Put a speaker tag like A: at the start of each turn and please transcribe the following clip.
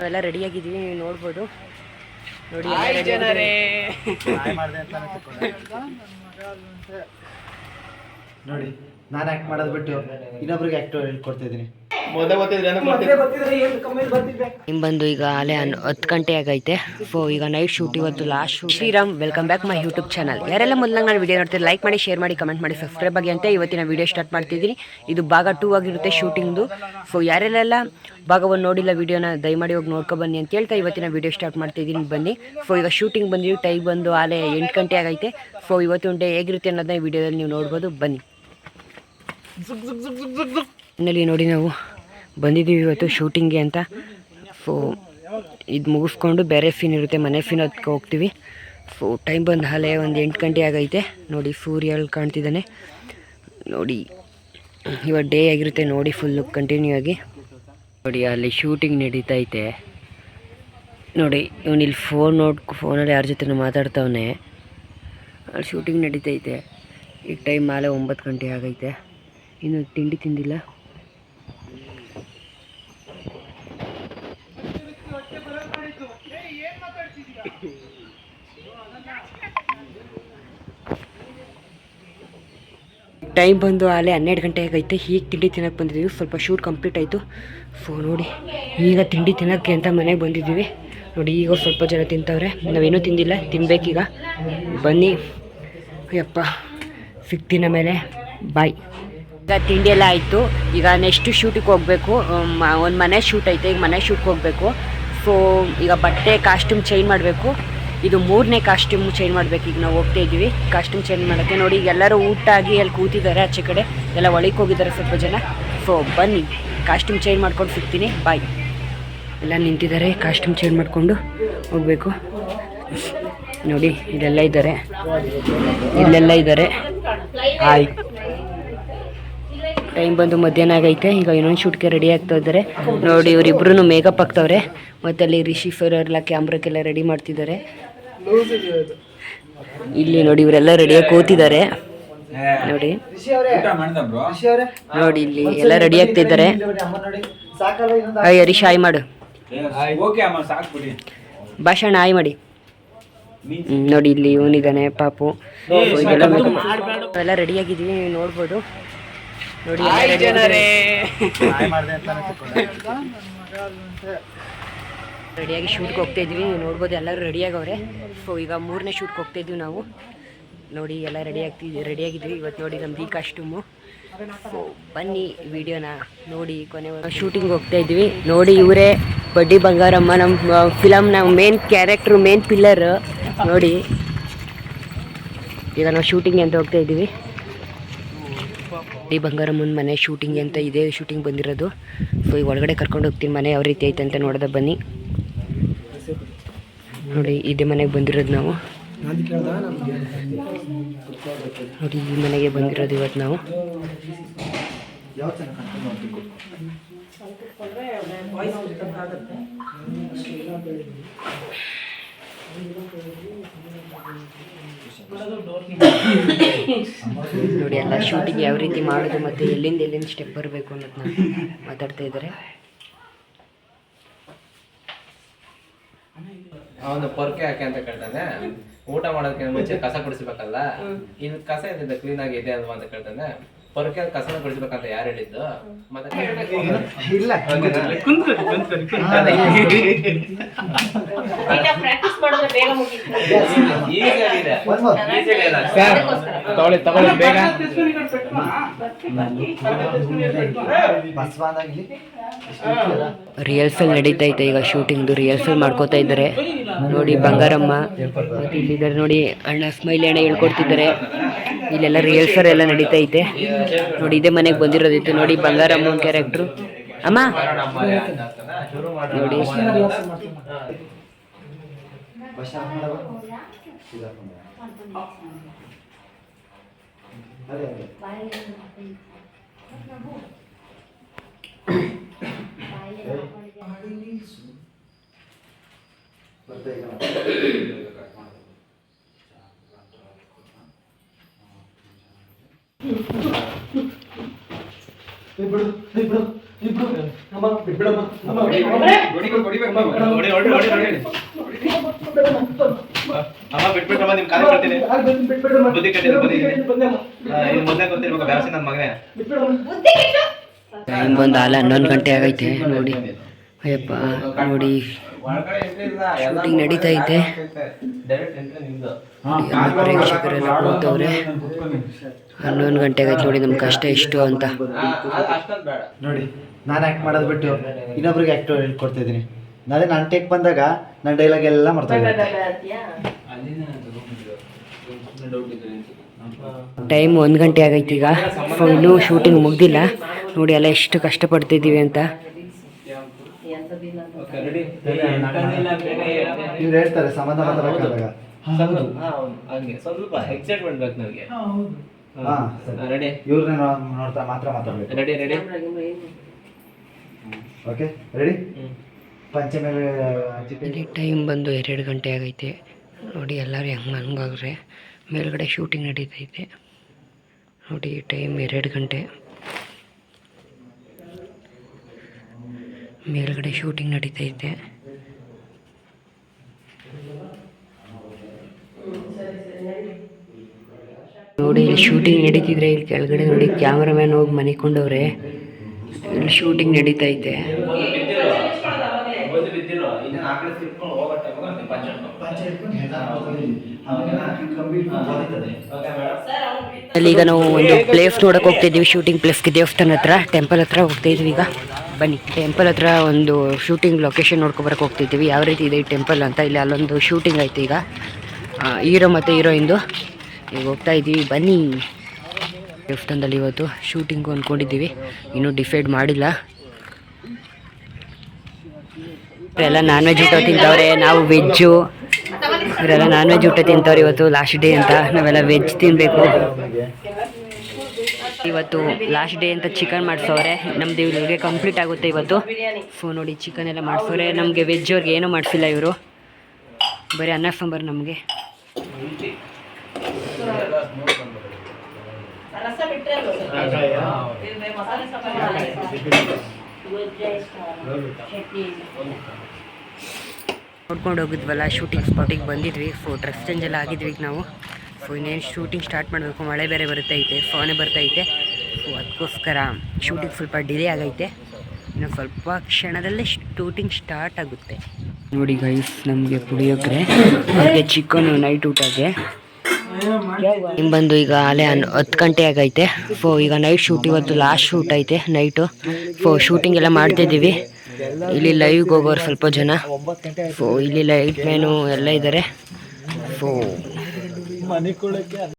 A: ನಾವೆಲ್ಲ ರೆಡಿಯಾಗಿದ್ದೀವಿ ನೀವು ನೋಡ್ಬೋದು. ನೋಡಿ
B: ನೋಡಿ ನಾನು ಆ್ಯಕ್ಟ್ ಮಾಡೋದು ಬಿಟ್ಟು ಇನ್ನೊಬ್ರಿಗೆ ಆ್ಯಕ್ಟ್ ಹೇಳ್ಕೊಡ್ತಾ ಇದ್ದೀನಿ.
A: ನಿಮ್ ಬಂದು ಈಗ ಅಲೆ ಹನ್- ಹತ್ತು ಗಂಟೆ ಆಗೈತೆ. ಸೊ ಈಗ ನೈಟ್ ಶೂಟ್ ಇವತ್ತು last shoot Shriram welcome back my YouTube channel ಯಾರೆಲ್ಲ ಮೊದಲ ನಾನು ವಿಡಿಯೋ ನೋಡ್ತೀರಿ ಲೈಕ್ ಮಾಡಿ ಶೇರ್ ಮಾಡಿ ಕಮೆಂಟ್ ಮಾಡಿ ಸಬ್ಸ್ಕ್ರೈಬ್ ಆಗಿ ಅಂತ ಇವತ್ತಿನ ವಿಡಿಯೋ ಸ್ಟಾರ್ಟ್ ಮಾಡ್ತಿದ್ದೀನಿ. ಇದು ಭಾಗ ಟೂ ಆಗಿರುತ್ತೆ ಶೂಟಿಂಗ್ದು ಸೊ ಯಾರೆಲ್ಲ ಭಾಗವನ್ನು ಒಂದು ನೋಡಿಲ್ಲ ವಿಡಿಯೋನ ದಯಮಾಡಿ ಹೋಗಿ ನೋಡ್ಕೊ ಬನ್ನಿ ಅಂತ ಹೇಳ್ತಾ ಇವತ್ತಿನ ವಿಡಿಯೋ ಸ್ಟಾರ್ಟ್ ಮಾಡ್ತಿದ್ದೀನಿ. ಬನ್ನಿ. ಸೊ ಈಗ ಶೂಟಿಂಗ್ ಬಂದಿವಿ ಟೈಮ್ ಬಂದು ಆಲೆ ಎಂಟು ಗಂಟೆ ಆಗೈತೆ. ಸೊ ಇವತ್ತು ಡೇ ಹೇಗಿರುತ್ತೆ ಅನ್ನೋದನ್ನ ಈ ವಿಡಿಯೋದಲ್ಲಿ ನೀವು ನೋಡ್ಬೋದು. ಬನ್ನಿ. ಇನ್ನಲ್ಲಿ ನೋಡಿ ನಾವು ಬಂದಿದ್ದೀವಿ ಇವತ್ತು ಶೂಟಿಂಗ್ಗೆ ಅಂತ. ಸೊ ಇದು ಮುಗಿಸ್ಕೊಂಡು ಬೇರೆ ಫೀನ್ ಇರುತ್ತೆ. ಮನೆ ಫೀನ್ ಅದಕ್ಕೆ ಹೋಗ್ತೀವಿ. ಸೊ ಟೈಮ್ ಬಂದು ಹಾಲೆ ಒಂದು ಎಂಟು ಗಂಟೆ ಆಗೈತೆ. ನೋಡಿ, ಸೂರ್ಯ ಕಾಣ್ತಿದ್ದಾನೆ. ನೋಡಿ, ಇವಾಗ ಡೇ ಆಗಿರುತ್ತೆ. ನೋಡಿ ಫುಲ್ಲು ಕಂಟಿನ್ಯೂ ಆಗಿ. ನೋಡಿ, ಅಲ್ಲಿ ಶೂಟಿಂಗ್ ನಡೀತೈತೆ. ನೋಡಿ ಇವನಿಲ್ಲಿ ಫೋನ್ ನೋಡ್ ಫೋನಲ್ಲಿ ಯಾರ ಜೊತೆ ಮಾತಾಡ್ತಾವನೆ. ಅಲ್ಲಿ ಶೂಟಿಂಗ್ ನಡೀತೈತೆ. ಈಗ ಟೈಮ್ ಮಾಲೆ ಒಂಬತ್ತು ಗಂಟೆ ಆಗೈತೆ. ಇನ್ನು ತಿಂಡಿ ತಿಂದಿಲ್ಲ. ಟೈಮ್ ಬಂದು ಅಲ್ಲೇ ಹನ್ನೆರಡು ಗಂಟೆ ಆಗೈತೆ. ಹೀಗೆ ತಿಂಡಿ ತಿನ್ನಕ್ಕೆ ಬಂದಿದ್ದೀವಿ ಸ್ವಲ್ಪ ಶೂಟ್ ಕಂಪ್ಲೀಟ್ ಆಯಿತು. ಸೊ ನೋಡಿ. ಈಗ ತಿಂಡಿ ತಿನ್ನೋಕ್ಕೆ ಅಂತ ಮನೆಗೆ ಬಂದಿದ್ದೀವಿ ನೋಡಿ, ಈಗ ಸ್ವಲ್ಪ ಜನ ತಿಂತವ್ರೆ. ನಾವೇನೂ ತಿಂದಿಲ್ಲ. ತಿನ್ಬೇಕೀಗ. ಬನ್ನಿ. ಅಯ್ಯಪ್ಪ. ಸಿಗ್ತೀನಿ ಮೇಲೆ ಬಾಯ್ ತಿಂಡಿ ಎಲ್ಲ ಆಯಿತು. ಈಗ ನೆಕ್ಸ್ಟ್ ಶೂಟಿಗೆ ಹೋಗಬೇಕು. ಒಂದು ಮನೆ ಶೂಟ್ ಐತೆ. ಈಗ ಮನೆ ಶೂಟ್ಗೆ ಹೋಗಬೇಕು. ಸೊ ಈಗ ಬಟ್ಟೆ ಕಾಸ್ಟ್ಯೂಮ್ ಚೇಂಜ್ ಮಾಡಬೇಕು. ಇದು ಮೂರನೇ ಕಾಸ್ಟ್ಯೂಮ್ ಚೇಂಜ್ ಮಾಡಬೇಕು. ಈಗ ನಾವು ಹೋಗ್ತಾ ಇದ್ದೀವಿ. ಕಾಸ್ಟ್ಯೂಮ್ ಚೇಂಜ್ ಮಾಡೋಕ್ಕೆ ನೋಡಿ, ಈಗ ಎಲ್ಲರೂ ಊಟ ಆಗಿ ಅಲ್ಲಿ ಕೂತಿದ್ದಾರೆ ಆಚೆ ಕಡೆ. ಎಲ್ಲ ಒಳಗೆ ಹೋಗಿದ್ದಾರೆ ಸ್ವಲ್ಪ ಜನ. ಸೊ ಬನ್ನಿ. ಕಾಸ್ಟ್ಯೂಮ್ ಚೇಂಜ್ ಮಾಡ್ಕೊಂಡು ಸಿಗ್ತೀನಿ. ಬಾಯ್ ಎಲ್ಲ ನಿಂತಿದ್ದಾರೆ. ಕಾಸ್ಟ್ಯೂಮ್ ಚೇಂಜ್ ಮಾಡಿಕೊಂಡು ಹೋಗಬೇಕು. ನೋಡಿ, ಇಲ್ಲೆಲ್ಲ ಇದ್ದಾರೆ. ಇಲ್ಲೆಲ್ಲ ಇದ್ದಾರೆ. ಹಾಯ್ ಟೈಮ್ ಬಂದು ಮಧ್ಯಾಹ್ನ ಆಗೈತೆ. ಈಗ ಇನ್ನೊಂದು ಶೂಟ್ಗೆ ರೆಡಿ ಆಗ್ತಾ ಇದ್ದಾರೆ ನೋಡಿ ಇವರಿಬ್ರು ಮೇಕಪ್ ಆಗ್ತವ್ರೆ ಮತ್ತೆ ಅಲ್ಲಿ ರಿಷಿ ಫರ್ ಎಲ್ಲ ಕ್ಯಾಮ್ರಕ್ಕೆಲ್ಲ ರೆಡಿ ಮಾಡ್ತಿದ್ದಾರೆ. ಇಲ್ಲಿ ನೋಡಿ ಇವರೆಲ್ಲ ರೆಡಿಯಾಗಿ ಕೂತಿದ್ದಾರೆ. ನೋಡಿ. ನೋಡಿ ಇಲ್ಲಿ ಎಲ್ಲ ರೆಡಿ
B: ಆಗ್ತಿದ್ದಾರೆ
A: ಹಾಯ್ ಹರೀಶ್ ಹಾಯ್ ಮಾಡು. ಭಾಷಣ ಹಾಯ್ ಮಾಡಿ. ನೋಡಿ ಇಲ್ಲಿ ಇವನಿದ್ದಾನೆ ಪಾಪು. ಎಲ್ಲ ರೆಡಿಯಾಗಿದ್ದೀವಿ ನೋಡ್ಬೋದು. ನೋಡಿ
C: ಜನರೇ.
A: ರೆಡಿಯಾಗಿ ಶೂಟ್ಗೆ ಹೋಗ್ತಾ ಇದ್ವಿ. ನೀವು ನೋಡ್ಬೋದು ಎಲ್ಲರೂ ರೆಡಿ ಆಗವ್ರೆ. ಸೊ ಈಗ ಮೂರನೇ ಶೂಟ್ಗೆ ಹೋಗ್ತಾ ಇದ್ವಿ ನಾವು. ನೋಡಿ ಎಲ್ಲ ರೆಡಿ ಆಗ್ತಿದ್ವಿ ರೆಡಿಯಾಗಿದ್ವಿ ಇವತ್ತು ನೋಡಿ ನಮ್ದು ಈ ಕಾಸ್ಟ್ಯೂಮು ಸೊ ಬನ್ನಿ ವಿಡಿಯೋನ ನೋಡಿ ಕೊನೆ ಶೂಟಿಂಗ್ ಹೋಗ್ತಾ ಇದ್ವಿ. ನೋಡಿ ಇವರೇ ಬಡ್ಡಿ ಬಂಗಾರಮ್ಮ ನಮ್ಮ ಫಿಲಮ್ನ ಮೇನ್ ಕ್ಯಾರೆಕ್ಟ್ರು ಮೇನ್ ಪಿಲ್ಲರ್ ನೋಡಿ. ಈಗ ನಾವು ಶೂಟಿಂಗ್ ಅಂತ ಹೋಗ್ತಾ ಇದ್ದೀವಿ. ಡಿ ಬಂಗಾರಮ್ಮನ ಮನೆ ಶೂಟಿಂಗ್ ಅಂತ ಇದೇ ಶೂಟಿಂಗ್ ಬಂದಿರೋದು. ಸೊ ಈಗ ಒಳಗಡೆ ಕರ್ಕೊಂಡು ಹೋಗ್ತೀನಿ, ಮನೆ ಯಾವ ರೀತಿ ಐತೆ ಅಂತ ನೋಡೋದ ಬನ್ನಿ. ನೋಡಿ, ಇದೇ ಮನೆಗೆ ಬಂದಿರೋದು ನಾವು. ನೋಡಿ, ಈ ಮನೆಗೆ ಬಂದಿರೋದು ಇವತ್ತು ನಾವು. ನೋಡಿ ಎಲ್ಲ ಶೂಟಿಂಗ್ ಯಾವ ರೀತಿ ಮಾಡೋದು ಮತ್ತು ಎಲ್ಲಿಂದ ಎಲ್ಲಿಂದ ಸ್ಟೆಪ್ ಬರಬೇಕು ಅನ್ನೋದನ್ನ ಮಾತಾಡ್ತಾ ಇದ್ದಾರೆ.
D: ಅವನು ಪೊರ್ಕೆ ಹಾಕಿ ಅಂತ ಕೇಳ್ತಾನೆ. ಊಟ ಮಾಡೋದಕ್ಕೆ ಮುಂಚೆ ಕಸ ಕುಡಿಸ್ಬೇಕಲ್ಲ? ಇಲ್ಲಿ ಕಸ ಇದೆ ಕ್ಲೀನ್ ಆಗಿ ಇದೆ ಅಲ್ವಾ ಅಂತ ಕೇಳ್ತಾನೆ. ಪೊರ್ಕೆ ಕಸನ ಬಿಡಿಸ್ಬೇಕಂತ ಯಾರು ಹೇಳಿದ್ದು? ಮತ್ತೆ
B: ಇಲ್ಲ
E: ಪ್ರಾಕ್ಟೀಸ್ ಮಾಡಿದ್ರೆ ಬೇಗ
C: ತಗೊಳ್ಳಿ ತಗೊಳ್ಳಿ
A: ನಡೀತೈತೆ ಈಗ ಶೂಟಿಂಗ್ದು ರಿಹರ್ಸಲ್ ಮಾಡ್ಕೋತಾ ಇದ್ದಾರೆ. ನೋಡಿ ಬಂಗಾರಮ್ಮ. ಮತ್ತೆ ಇಲ್ಲಿದ್ದಾರೆ ನೋಡಿ ಅಣ್ಣ ಸ್ಮೈಲಿ ಅಣ್ಣ ಹೇಳ್ಕೊಡ್ತಿದ್ದಾರೆ. ಇಲ್ಲೆಲ್ಲ ರಿಹರ್ಸಲ್ ಎಲ್ಲ ನಡೀತೈತೆ. ನೋಡಿ ಇದೇ ಮನೆಗೆ ಬಂದಿರೋದಿತ್ತು. ನೋಡಿ ಬಂಗಾರಮ್ಮ ಕ್ಯಾರೆಕ್ಟ್ರು ಅಮ್ಮ. ನೋಡಿ.
B: ಬರ್ತಾ ಈಗ ನಾವು. ಏ ಬಿಡು ಬಿಡು ಬಿಡು.
C: ಅಮ್ಮ ಬಿಟ್ಬಿಟ್ರಮ್ಮ ನಿಮ್ ಬುದ್ಧಿ ಕಟ್ಟಿದ್ರು ಬುದ್ಧಿ ಮೊದಲೇ ಗೊತ್ತಿರ್ಬೇಕು ನನ್ನ ಮಗನೇ.
A: ಟೈಮ್ ಅಲ್ಲ ಆಲ ಹನ್ನೊಂದು ಗಂಟೆ ಆಗೈತೆ ನೋಡಿ. ಅಯ್ಯಪ್ಪ ನೋಡಿ ಶೂಟಿಂಗ್ ನಡೀತಾ ಇದೆ. ಪ್ರೇಕ್ಷಕರೆಲ್ಲ ಕೂತವ್ರೆ. ಹನ್ನೊಂದು ಗಂಟೆಗೆ ಆಯ್ತು ನೋಡಿ ನಮ್ಗೆ ಕಷ್ಟ ಎಷ್ಟು ಅಂತ.
B: ನೋಡಿ ನಾನು ಆ್ಯಕ್ಟ್ ಮಾಡೋದು ಬಿಟ್ಟು ಇನ್ನೊಬ್ರಿಗೆ ಆ್ಯಕ್ಟ್ ಹೇಳ್ಕೊಡ್ತಾ ಇದ್ದೀನಿ ಅದೇ ನಾನು ಟೇಕ್ ಬಂದಾಗ ನನ್ನ ಡೈಲಾಗ್ ಎಲ್ಲ ಮರ್ತಾ
A: ಟೈಮ್ ಒಂದು ಗಂಟೆ ಆಗೈತೆ ಈಗ. ಸೊ ಇನ್ನೂ ಶೂಟಿಂಗ್ ಮುಗ್ದಿಲ್ಲ. ನೋಡಿ ಎಲ್ಲ ಎಷ್ಟು ಕಷ್ಟಪಡ್ತಿದ್ದೀವಿ ಅಂತ.
B: ಇವ್ರು ಹೇಳ್ತಾರೆ ಸಮಾಧಾನ
D: ಹಂಗೆ. ಸ್ವಲ್ಪ ಎಕ್ಸೈಟ್ಮೆಂಟ್ ಬೇಕು ನನಗೆ
B: ಹಾಂ
D: ರೆಡಿ
B: ಇವ್ರನ್ನ ನೋಡ್ತಾ ಮಾತ್ರ ಮಾತಾಡ್ಬೇಕು.
D: Ready ready
B: okay ready Panchami
A: time ಬಂದು ಎರಡು ಗಂಟೆ ಆಗೈತೆ. ನೋಡಿ ಎಲ್ಲರೂ ಹೆಂಗೆ ಮನ್ಗಾಗ್ರೆ ಮೇಲ್ಗಡೆ ಶೂಟಿಂಗ್ ನಡೀತೈತೆ. ನೋಡಿ ಟೈಮ್ ಎರಡು ಗಂಟೆ. ಮೇಲ್ಗಡೆ ಶೂಟಿಂಗ್ ನಡೀತೈತೆ. ನೋಡಿ, ಇಲ್ಲಿ ಶೂಟಿಂಗ್ ನಡೀತಿದ್ರೆ ಇಲ್ಲಿ ಕೆಳಗಡೆ ನೋಡಿ ಕ್ಯಾಮ್ರಾಮ್ಯಾನ್ ಹೋಗಿ ಮನಿಕೊಂಡವ್ರೆ. ಇಲ್ಲಿ ಶೂಟಿಂಗ್ ನಡೀತೈತೆ. ಅಲ್ಲಿ ಈಗ ನಾವು ಒಂದು ಪ್ಲೇಸ್ ನೋಡಕ್ ಹೋಗ್ತಾ ಇದೀವಿ ಶೂಟಿಂಗ್ ಪ್ಲೇಸ್ಗೆ ದೇವಸ್ಥಾನ ಹತ್ರ, ಟೆಂಪಲ್ ಹತ್ರ ಹೋಗ್ತಾ ಇದೀವಿ ಈಗ. ಬನ್ನಿ. ಟೆಂಪಲ್ ಹತ್ರ ಒಂದು ಶೂಟಿಂಗ್ ಲೊಕೇಶನ್ ನೋಡ್ಕೊಬರಕ್ಕೆ ಹೋಗ್ತಿದ್ದೀವಿ. ಯಾವ ರೀತಿ ಇದೆ ಈ ಟೆಂಪಲ್ ಅಂತ? ಇಲ್ಲಿ ಅಲ್ಲೊಂದು ಶೂಟಿಂಗ್ ಐತೆ ಈಗ. ಹೀರೋ ಮತ್ತು ಹೀರೋಯಿಂದು ಈಗ ಹೋಗ್ತಾ ಇದ್ದೀವಿ ಬನ್ನಿ. ದೇವಸ್ಥಾನದಲ್ಲಿ ಇವತ್ತು ಶೂಟಿಂಗು ಅಂದ್ಕೊಂಡಿದ್ದೀವಿ ಇನ್ನೂ ಡಿಸೈಡ್ ಮಾಡಿಲ್ಲ. ಇವರೆಲ್ಲ ನಾನ್ ವೆಜ್ ಊಟ ತಿಂತವ್ರೆ. ನಾವು ವೆಜ್ಜು ಇವರೆಲ್ಲ ನಾನ್ ವೆಜ್ ಊಟ ತಿಂತವ್ರೆ ಇವತ್ತು ಲಾಸ್ಟ್ ಡೇ ಅಂತ. ನಾವೆಲ್ಲ ವೆಜ್ ತಿನ್ನಬೇಕು ಇವತ್ತು ಲಾಸ್ಟ್ ಡೇ ಅಂತ ಚಿಕನ್ ಮಾಡಿಸೋರೆ ನಮ್ದು ಇವ್ರಿಗೆ ಕಂಪ್ಲೀಟ್ ಆಗುತ್ತೆ ಇವತ್ತು. ಸೊ ನೋಡಿ ಚಿಕನ್ ಎಲ್ಲ ಮಾಡಿಸೋರೆ ನಮಗೆ ವೆಜ್ ಅವ್ರಿಗೆ ಏನೂ ಮಾಡಿಸಿಲ್ಲ ಇವರು. ಬರೀ ಅನ್ನ ಸಾಂಬಾರು ನಮಗೆ. ನೋಡ್ಕೊಂಡು ಹೋಗಿದ್ವಲ್ಲ ಶೂಟಿಂಗ್ ಸ್ಪಾಟಿಗೆ ಬಂದಿದ್ವಿ. ಸೊ ಡ್ರೆಸ್ ಚೇಂಜ್ ಎಲ್ಲ ಆಗಿದ್ವಿ ನಾವು. ಇನ್ನೇನು ಶೂಟಿಂಗ್ ಸ್ಟಾರ್ಟ್ ಮಾಡಬೇಕು, ಮಳೆ ಬೇರೆ ಬರ್ತೈತೆ ಫೋನೇ ಬರ್ತೈತೆ ಸೊ ಅದಕ್ಕೋಸ್ಕರ ಶೂಟಿಂಗ್ ಸ್ವಲ್ಪ ಡಿಲೇ ಆಗೈತೆ. ಇನ್ನು ಸ್ವಲ್ಪ ಕ್ಷಣದಲ್ಲೇ ಶೂಟಿಂಗ್ ಸ್ಟಾರ್ಟ್ ಆಗುತ್ತೆ. ನೋಡಿ ಗೈಸ್ ನಮಗೆ ಪುಳಿಯೋಗರೆ, ಹಾಗೆ ಚಿಕನ್ ನೈಟ್ ಊಟಕ್ಕೆ ನಿಮ್ ಬಂದು ಈಗ ಅಲ್ಲೇ ಹತ್ತು ಗಂಟೆ ಆಗೈತೆ. ಸೊ ಈಗ ನೈಟ್ ಶೂಟ್ ಇವತ್ತು ಲಾಸ್ಟ್ ಶೂಟ್ ಐತೆ ನೈಟು ಸೊ ಶೂಟಿಂಗ್ ಎಲ್ಲ ಮಾಡ್ತಿದ್ದೀವಿ ಇಲ್ಲಿ ಲೈವ್ಗೆ ಹೋಗೋರು ಸ್ವಲ್ಪ ಜನ. ಸೊ ಇಲ್ಲಿ ಲೈಟ್ ಮ್ಯಾನು ಎಲ್ಲ ಇದ್ದಾರೆ ಸೊ